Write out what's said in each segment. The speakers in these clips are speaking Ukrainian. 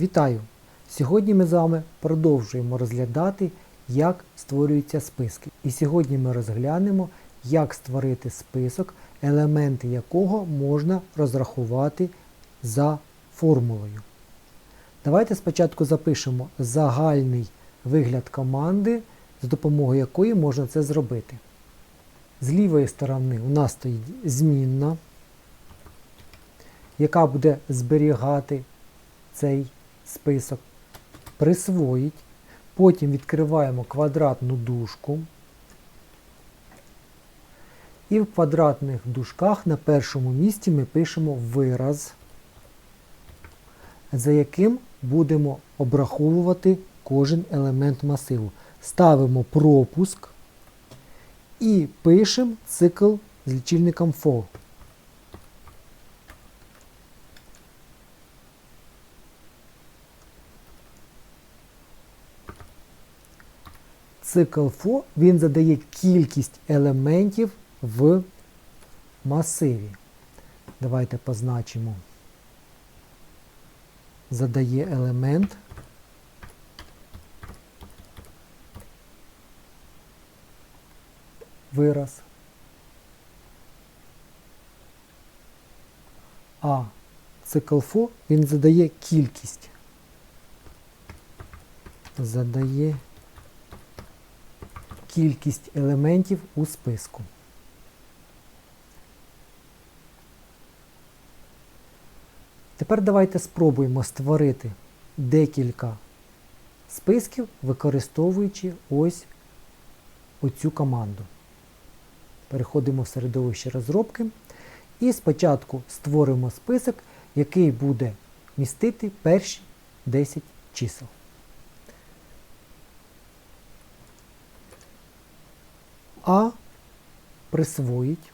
Вітаю! Сьогодні ми з вами продовжуємо розглядати, як створюються списки. І сьогодні ми розглянемо, як створити список, елементи якого можна розрахувати за формулою. Давайте спочатку запишемо загальний вигляд команди, з допомогою якої можна це зробити. З лівої сторони у нас стоїть змінна, яка буде зберігати цей список, присвоїть. Потім відкриваємо квадратну дужку. І в квадратних дужках на першому місці ми пишемо вираз, за яким будемо обраховувати кожен елемент масиву. Ставимо пропуск і пишемо цикл з лічильником for. Цикл for він задає кількість елементів в масиві. Давайте позначимо. Задає елемент. Вираз. А цикл for він задає кількість. Задає кількість елементів у списку. Тепер давайте спробуємо створити декілька списків, використовуючи ось оцю команду. Переходимо в середовище розробки і спочатку створимо список, який буде містити перші 10 чисел. А присвоїть.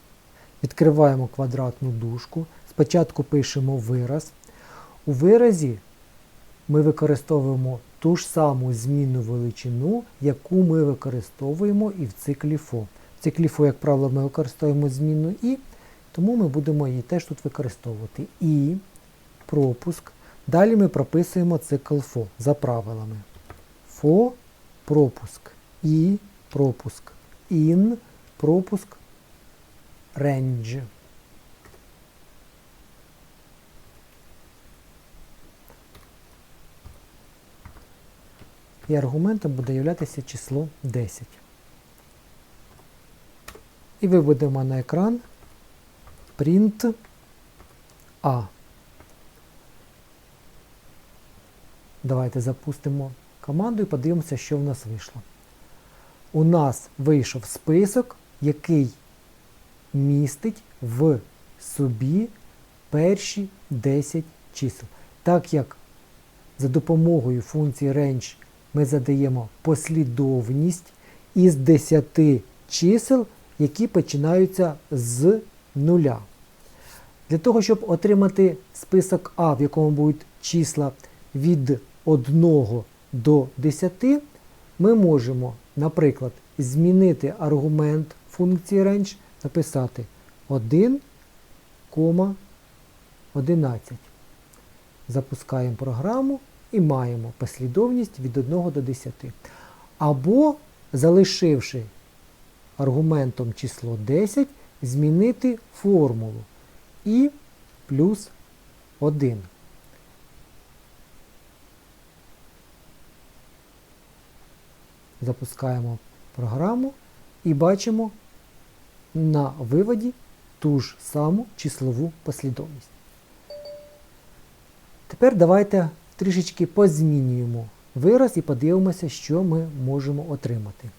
Відкриваємо квадратну дужку. Спочатку пишемо вираз. У виразі ми використовуємо ту ж саму змінну величину, яку ми використовуємо і в циклі FO. В циклі FO, як правило, ми використовуємо змінну І, тому ми будемо її теж тут використовувати. І, пропуск. Далі ми прописуємо цикл FO за правилами. FO, пропуск. І, пропуск. In, пропуск, range. І аргументом буде являтися число 10. І виведемо на екран print A. Давайте запустимо команду і подивимося, що в нас вийшло. У нас вийшов список, який містить в собі перші 10 чисел. Так як за допомогою функції range ми задаємо послідовність із 10 чисел, які починаються з нуля. Для того, щоб отримати список А, в якому будуть числа від 1 до 10, ми можемо, наприклад, змінити аргумент функції range, написати 1,11. Запускаємо програму і маємо послідовність від 1 до 10. Або, залишивши аргументом число 10, змінити формулу і плюс 1. Запускаємо програму і бачимо на виводі ту ж саму числову послідовність. Тепер давайте трішечки позмінюємо вираз і подивимося, що ми можемо отримати.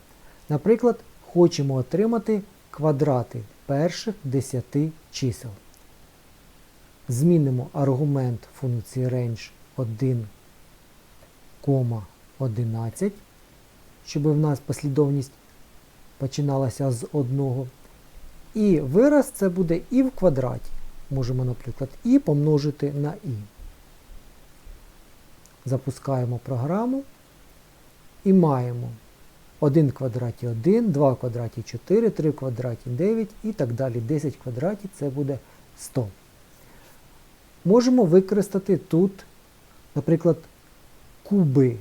Наприклад, хочемо отримати квадрати перших 10 чисел. Змінимо аргумент функції range 1,11, щоб в нас послідовність починалася з 1. І вираз це буде і в квадраті. Можемо, наприклад, і помножити на і. Запускаємо програму і маємо 1 квадраті 1, 2 квадраті 4, 3 квадраті 9 і так далі. 10 в квадраті це буде 100. Можемо використати тут, наприклад, куби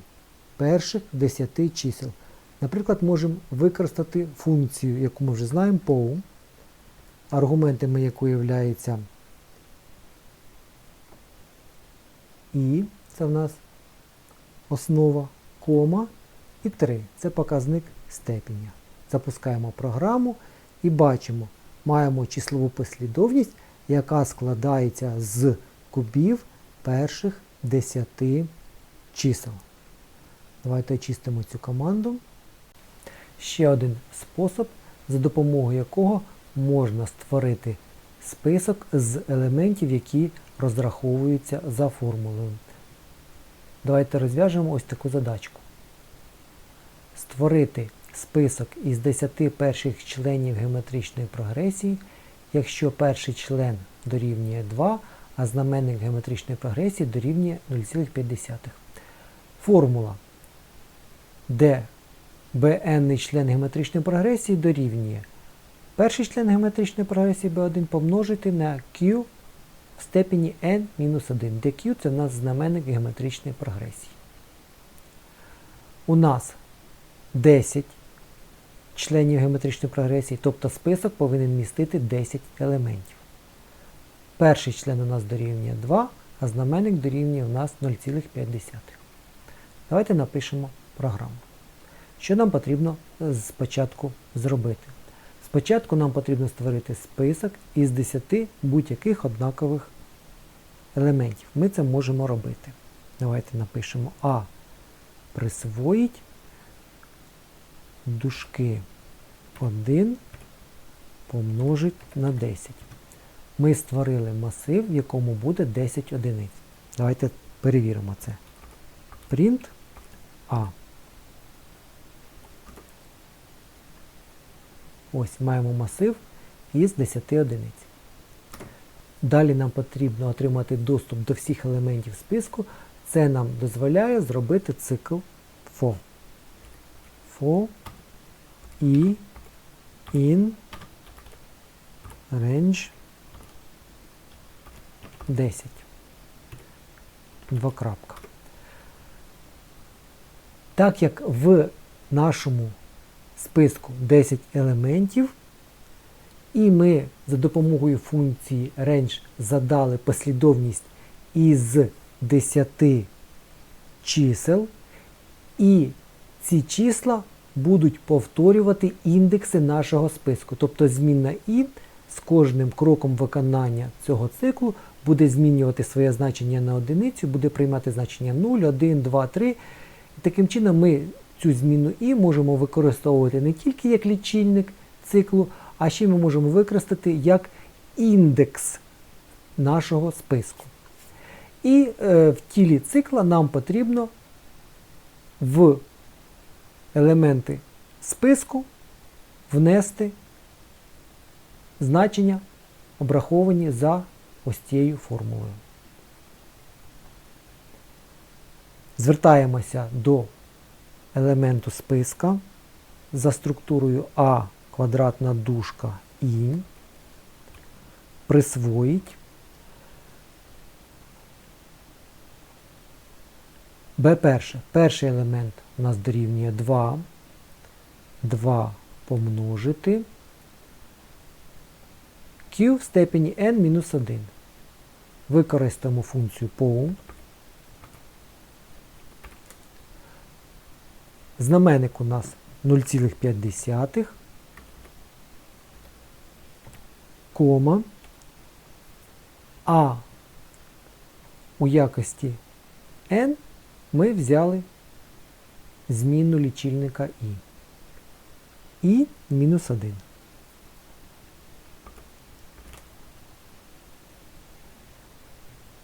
перших 10 чисел. Наприклад, можемо використати функцію, яку ми вже знаємо, POW, аргументами якої являється і, це в нас основа, кома і 3. Це показник степеня. Запускаємо програму і бачимо, маємо числову послідовність, яка складається з кубів перших 10 чисел. Давайте очистимо цю команду. Ще один спосіб, за допомогою якого можна створити список з елементів, які розраховуються за формулою. Давайте розв'яжемо ось таку задачку. Створити список із 10 перших членів геометричної прогресії, якщо перший член дорівнює 2, а знаменник геометричної прогресії дорівнює 0,5. Формула, де bn член геометричної прогресії дорівнює перший член геометричної прогресії b1 помножити на q в степені n-1, де q це в нас знаменник геометричної прогресії. У нас 10 членів геометричної прогресії, тобто список повинен містити 10 елементів. Перший член у нас дорівнює 2, а знаменник дорівнює у нас 0,5. Давайте напишемо програму. Що нам потрібно спочатку зробити? Спочатку нам потрібно створити список із 10 будь-яких однакових елементів. Ми це можемо робити. Давайте напишемо А присвоїть дужки 1 помножить на 10. Ми створили масив, в якому буде 10 одиниць. Давайте перевіримо це. Print А. Ось маємо масив із 10 одиниць. Далі нам потрібно отримати доступ до всіх елементів списку. Це нам дозволяє зробити цикл for. For і in range 10. Два крапка. Так як в нашому списку 10 елементів, і ми за допомогою функції range задали послідовність із 10 чисел, і ці числа будуть повторювати індекси нашого списку. Тобто змінна і з кожним кроком виконання цього циклу буде змінювати своє значення на одиницю, буде приймати значення 0, 1, 2, 3. І таким чином ми цю зміну і можемо використовувати не тільки як лічильник циклу, а ще ми можемо використати як індекс нашого списку. І е, в тілі цикла нам потрібно в елементи списку внести значення, обраховані за ось цією формулою. Звертаємося до елементу списка за структурою А квадратна дужка І, присвоїть Б перше. Перший елемент у нас дорівнює 2. 2 помножити Q в степені n-1. Використаємо функцію POW. Знаменник у нас 0,5, кома, а у якості n ми взяли зміну лічильника і. І мінус 1.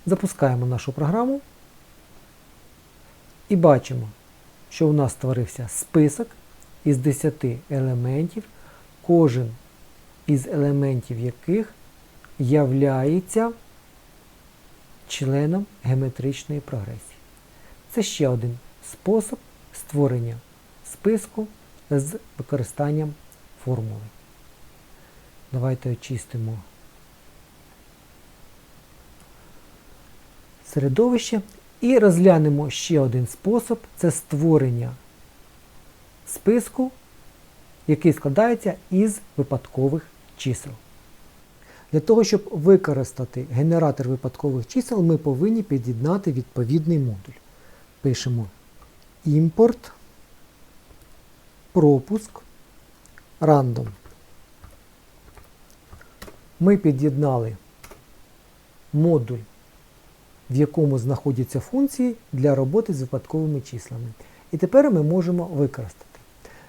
Запускаємо нашу програму і бачимо, що у нас створився список із 10 елементів, кожен із елементів яких являється членом геометричної прогресії. Це ще один спосіб створення списку з використанням формули. Давайте очистимо середовище І розглянемо ще один спосіб це створення списку, який складається із випадкових чисел. Для того, щоб використати генератор випадкових чисел, ми повинні під'єднати відповідний модуль. Пишемо імпорт, пропуск, random. Ми під'єднали модуль, в якому знаходяться функції для роботи з випадковими числами. І тепер ми можемо використати.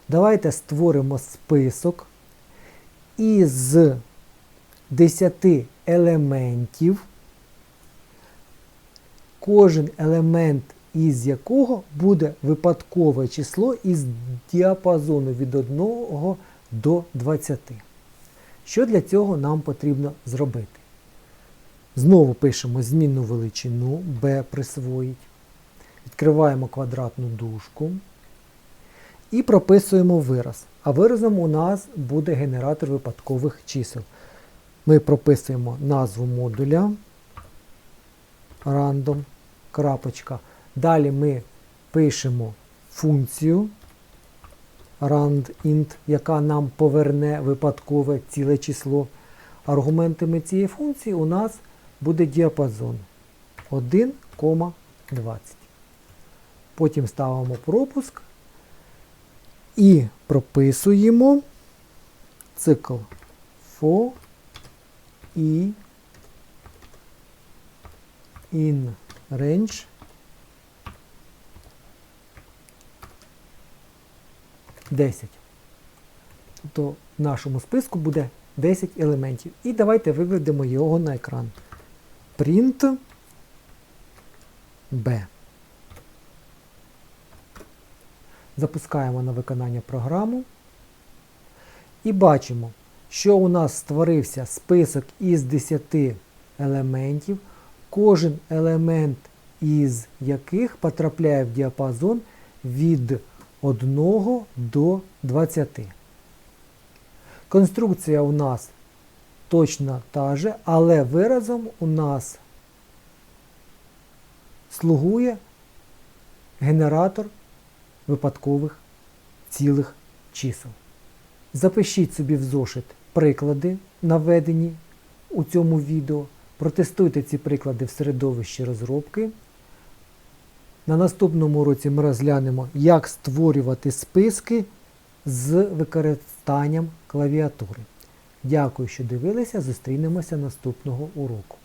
Давайте створимо список із 10 елементів, кожен елемент із якого буде випадкове число із діапазону від 1 до 20. Що для цього нам потрібно зробити? Знову пишемо змінну величину b присвоїть. Відкриваємо квадратну дужку і прописуємо вираз. А виразом у нас буде генератор випадкових чисел. Ми прописуємо назву модуля random. крапочка. Далі ми пишемо функцію randint, яка нам поверне випадкове ціле число. Аргументами цієї функції у нас буде діапазон 1,20. Потім ставимо пропуск і прописуємо цикл for і in range Десять. Тобто в нашому списку буде 10 елементів. І давайте виведемо його на екран. Print B. Запускаємо на виконання програму. І бачимо, що у нас створився список із 10 елементів, кожен елемент із яких потрапляє в діапазон від 1 до 20. Конструкція у нас точно та же, але виразом у нас слугує генератор випадкових цілих чисел. Запишіть собі в зошит приклади, наведені у цьому відео. Протестуйте ці приклади в середовищі розробки. На наступному уроці ми розглянемо, як створювати списки з використанням клавіатури. Дякую, що дивилися. Зустрінемося наступного уроку.